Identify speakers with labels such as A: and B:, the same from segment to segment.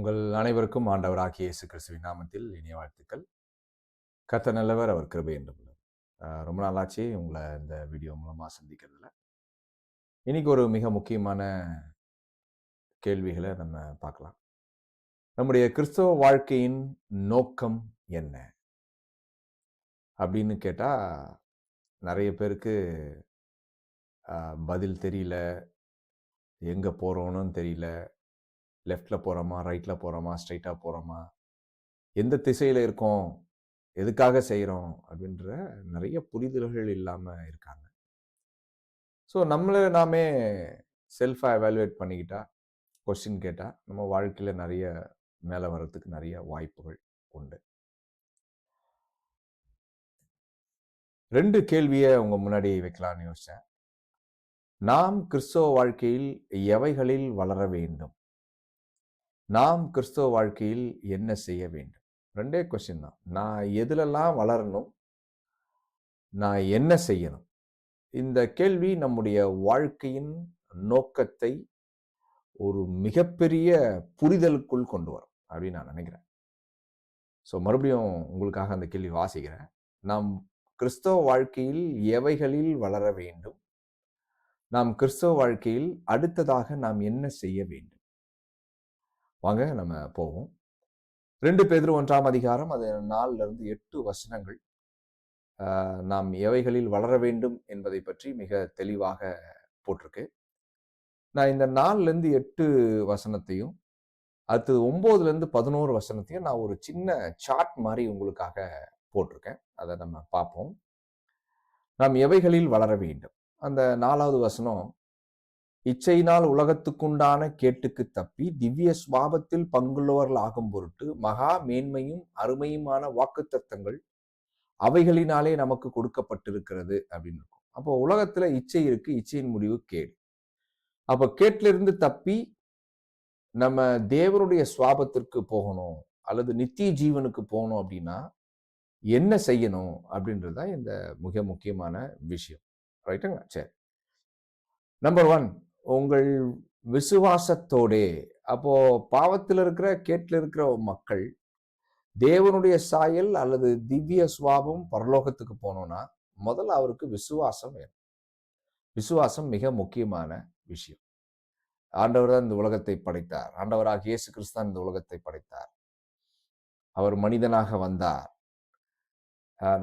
A: உங்கள் அனைவருக்கும் ஆண்டவராகிய இயேசு கிறிஸ்துவின் நாமத்தில் இனிய வாழ்த்துக்கள். கத்த நல்லவர் அவர் கிருபை என்று ரொம்ப நாளாச்சு உங்களை இந்த வீடியோ மூலமாக சந்திக்கிறதுல. இன்னைக்கு ஒரு மிக முக்கியமான கேள்விகளை நம்ம பார்க்கலாம். நம்முடைய கிறிஸ்தவ வாழ்க்கையின் நோக்கம் என்ன? அப்படின்னு கேட்டால் நிறைய பேருக்கு பதில் தெரியல. எங்கே போகிறோன்னு தெரியல. லெஃப்டில் போகிறோமா ரைட்டில் போகிறோமா ஸ்ட்ரைட்டாக போகிறோமா எந்த திசையில் இருக்கோம் எதுக்காக செய்கிறோம் அப்படின்ற நிறைய புரிதல்கள் இல்லாமல் இருக்காங்க. ஸோ நம்மளை நாமே செல்ஃபாக எவாலுவேட் பண்ணிக்கிட்டா கொஸ்டின் கேட்டால் நம்ம வாழ்க்கையில் நிறைய மேலே வர்றதுக்கு நிறைய வாய்ப்புகள் உண்டு. ரெண்டு கேள்வியை உங்கள் முன்னாடி வைக்கலாம்னு யோசித்தேன் நாம் கிறிஸ்தவ வாழ்க்கையில் எவைகளில் வளர வேண்டும்? நாம் கிறிஸ்தவ வாழ்க்கையில் என்ன செய்ய வேண்டும்? ரெண்டே கொஸ்டின் தான். நான் எதுலெல்லாம் வளரணும்? நான் என்ன செய்யணும்? இந்த கேள்வி நம்முடைய வாழ்க்கையின் நோக்கத்தை ஒரு மிகப்பெரிய புரிதலுக்குள் கொண்டு வரும் அப்படின்னு நான் நினைக்கிறேன். ஸோ மறுபடியும் உங்களுக்காக அந்த கேள்வி வாசிக்கிறேன். நாம் கிறிஸ்தவ வாழ்க்கையில் எவைகளில் வளர வேண்டும்? நாம் கிறிஸ்தவ வாழ்க்கையில் அடுத்ததாக நாம் என்ன செய்ய வேண்டும்? வாங்க நம்ம போவோம். ரெண்டு பேர் ஒன்றாம் அதிகாரம் அது நாலுலேருந்து எட்டு வசனங்கள். நாம் எவைகளில் வளர வேண்டும் என்பதை பற்றி மிக தெளிவாக போட்டிருக்கு. நான் இந்த நாலுலேருந்து எட்டு வசனத்தையும் அடுத்து ஒம்போதுலேருந்து பதினோரு வசனத்தையும் நான் ஒரு சின்ன சார்ட் மாதிரி உங்களுக்காக போட்டிருக்கேன். அதை நம்ம பார்ப்போம். நாம் எவைகளில் வளர வேண்டும்? அந்த நாலாவது வசனம் இச்சையினால் உலகத்துக்குண்டான கேட்டுக்கு தப்பி திவ்ய சுவாபத்தில் பங்குள்ளவர்கள் ஆகும் பொருட்டு மகா மேன்மையும் அருமையுமான வாக்குத்தத்தங்கள் அவைகளினாலே நமக்கு கொடுக்கப்பட்டிருக்கிறது அப்படின்னு இருக்கும். அப்போ உலகத்துல இச்சை இருக்கு இச்சையின் முடிவு கேடு. அப்போ கேட்டிலிருந்து தப்பி நம்ம தேவனுடைய சுவாபத்திற்கு போகணும் அல்லது நித்திய ஜீவனுக்கு போகணும் அப்படின்னா என்ன செய்யணும் அப்படின்றது தான் இந்த மிக முக்கியமான விஷயம். ரைட்டுங்க சரி. நம்பர் ஒன் உங்கள் விசுவாசத்தோடே. அப்போ பாவத்தில் இருக்கிற கேட்டில் இருக்கிற மக்கள் தேவனுடைய சாயல் அல்லது திவ்ய சுவாபம் பரலோகத்துக்கு போனோம்னா முதல்ல அவருக்கு விசுவாசம் வேணும். விசுவாசம் மிக முக்கியமான விஷயம். ஆண்டவர் தான் இந்த உலகத்தை படைத்தார். ஆண்டவராக இயேசு கிறிஸ்தான் இந்த உலகத்தை படைத்தார். அவர் மனிதனாக வந்தார்.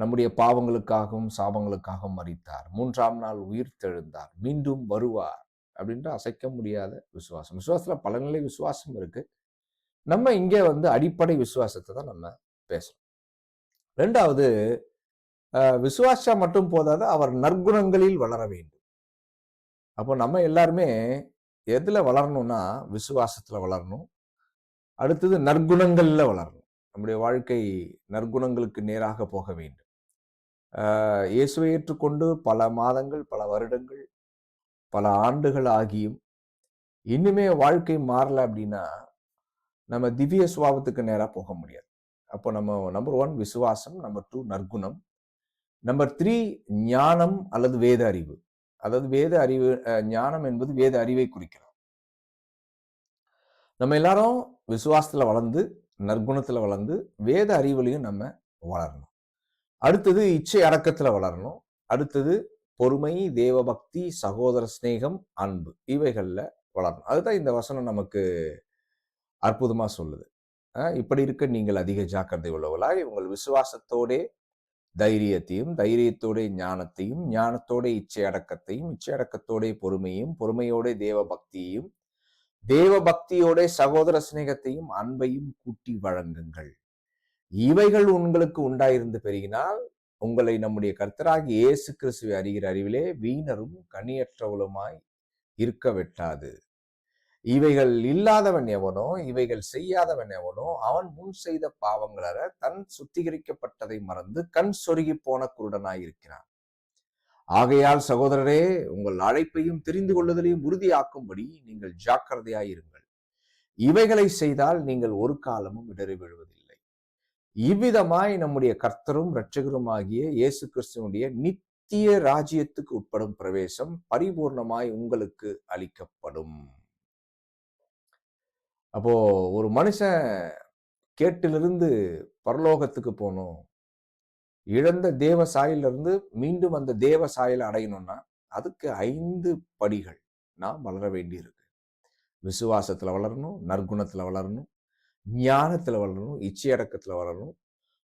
A: நம்முடைய பாவங்களுக்காகவும் சாபங்களுக்காகவும் மறித்தார் மூன்றாம் நாள் உயிர் தெழுந்தார். மீண்டும் வருவார். அப்படின்ற அசைக்க முடியாத விசுவாசம். விசுவாசத்தில் பல நிலை விசுவாசம் இருக்கு. நம்ம இங்கே வந்து அடிப்படை விசுவாசத்தை தான் நம்ம பேசுகிறோம் ரெண்டாவது விசுவாசம் விசுவாசா மட்டும் போதாது அவர் நற்குணங்களில் வளர வேண்டும். அப்போ நம்ம எல்லாருமே எதில் வளரணும்னா விசுவாசத்தில் வளரணும். அடுத்தது நற்குணங்களில் வளரணும். நம்முடைய வாழ்க்கை நற்குணங்களுக்கு நேராக போக வேண்டும். இயேசுவை ஏற்றுக்கொண்டு பல மாதங்கள் பல வருடங்கள் பல ஆண்டுகள் ஆகியும் இன்னுமே வாழ்க்கை மாறல அப்படின்னா நம்ம திவ்ய சுபாவத்துக்கு நேராக போக முடியாது. அப்போ நம்ம நம்பர் ஒன் விசுவாசம் நம்பர் டூ நற்குணம் நம்பர் த்ரீ ஞானம் அல்லது வேத அறிவு. அதாவது வேத அறிவு ஞானம் என்பது வேத அறிவை குறிக்கிறது. நம்ம எல்லாரும் விசுவாசத்தில் வளர்ந்து நற்குணத்தில் வளர்ந்து வேத அறிவுலையும் நம்ம வளரணும். அடுத்தது இச்சை அடக்கத்தில் வளரணும். அடுத்தது பொறுமை தேவபக்தி சகோதர சிநேகம் அன்பு இவைகளில் வளரணும். அதுதான் இந்த வசனம் நமக்கு அற்புதமாக சொல்லுது. இப்படி இருக்க நீங்கள் அதிக ஜாக்கிரதை உள்ளவர்களாய் உங்கள் விசுவாசத்தோடே தைரியத்தையும் தைரியத்தோட ஞானத்தையும் ஞானத்தோட இச்சை அடக்கத்தையும் இச்சை அடக்கத்தோட பொறுமையும் பொறுமையோட தேவ பக்தியையும் தேவ பக்தியோட சகோதர சிநேகத்தையும் அன்பையும் கூட்டி வழங்குங்கள். இவைகள் உங்களுக்கு உண்டாயிருந்து பெருகினால் உங்களை நம்முடைய கர்த்தராகி இயேசு கிறிஸ்துவை அறிகிற அறிவிலே வீணரும் கனியற்றவளுமாய் இருக்க வெட்டாது. இவைகள் இல்லாதவன் எவனோ இவைகள் செய்யாதவன் எவனோ அவன் முன் செய்த பாவங்களற தன் சுத்திகரிக்கப்பட்டதை மறந்து கண் சொருகி போன குருடனாய் இருக்கிறான். ஆகையால் சகோதரரே உங்கள் அழைப்பையும் தெரிந்து கொள்ளுதலையும் உறுதியாக்கும்படி நீங்கள் ஜாக்கிரதையாயிருங்கள் இவைகளை செய்தால் நீங்கள் ஒரு காலமும் இடறி விழுவதில்லை இவ்விதமாய் நம்முடைய கர்த்தரும் இரட்சகருமாகிய இயேசு கிறிஸ்துவனுடைய நித்திய ராஜ்யத்துக்கு உட்படும் பிரவேசம் பரிபூர்ணமாய் உங்களுக்கு அளிக்கப்படும். அப்போ ஒரு மனுஷன் கேட்டிலிருந்து பரலோகத்துக்கு போகணும். இழந்த தேவ சாயிலிருந்து மீண்டும் அந்த தேவ சாயலை அடையணும்னா அதுக்கு ஐந்து படிகள் நாம் வளர வேண்டியிருக்கு. விசுவாசத்துல வளரணும் நற்குணத்துல வளரணும் ஞானத்துல வளரணும் இச்சையடக்கத்துல வளரணும்.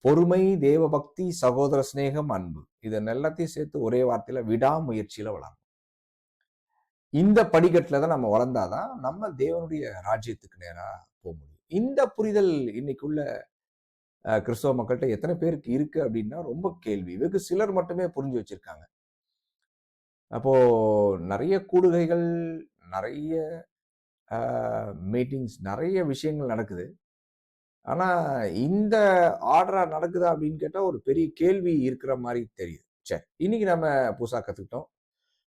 A: பொறுமை தேவபக்தி சகோதர சிநேகம் அன்பு. இதை எல்லாத்தையும் சேர்த்து ஒரே வார்த்தையில விடாமுயற்சியில வளரணும். இந்த படிக்கட்டுல தான் நம்ம வளர்ந்தாதான் நம்ம தேவனுடைய ராஜ்யத்துக்கு நேரா போக முடியும். இந்த புரிதல் இன்னைக்குள்ள கிறிஸ்தவ மக்கள்கிட்ட எத்தனை பேருக்கு இருக்கு அப்படின்னா ரொம்ப கேள்வி. வெகு சிலர் மட்டுமே புரிஞ்சு வச்சிருக்காங்க. அப்போ நிறைய கூடுகைகள் நிறைய மீட்டிங்ஸ் நிறைய விஷயங்கள் நடக்குது. ஆனால் இந்த ஆர்டராக நடக்குதா அப்படின்னு கேட்டால் ஒரு பெரிய கேள்வி இருக்கிற மாதிரி தெரியுது. சரி இன்னைக்கு நம்ம புதுசாக கற்றுக்கிட்டோம்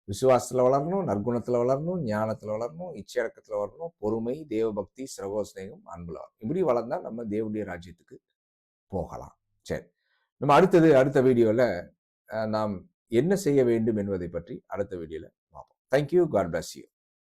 A: விசுவாசத்தில் வளரணும் நற்குணத்தில் வளரணும் ஞானத்தில் வளரணும் இச்சையடக்கத்தில் வளரணும் பொறுமை தேவபக்தி சிரகோஸ்நேகம் அன்புல இப்படி வளர்ந்தா நம்ம தேவனுடைய ராஜ்யத்துக்கு போகலாம். சரி நம்ம அடுத்தது அடுத்த வீடியோவில் நாம் என்ன செய்ய வேண்டும் என்பதை பற்றி அடுத்த வீடியோவில் பார்ப்போம். Thank you God bless you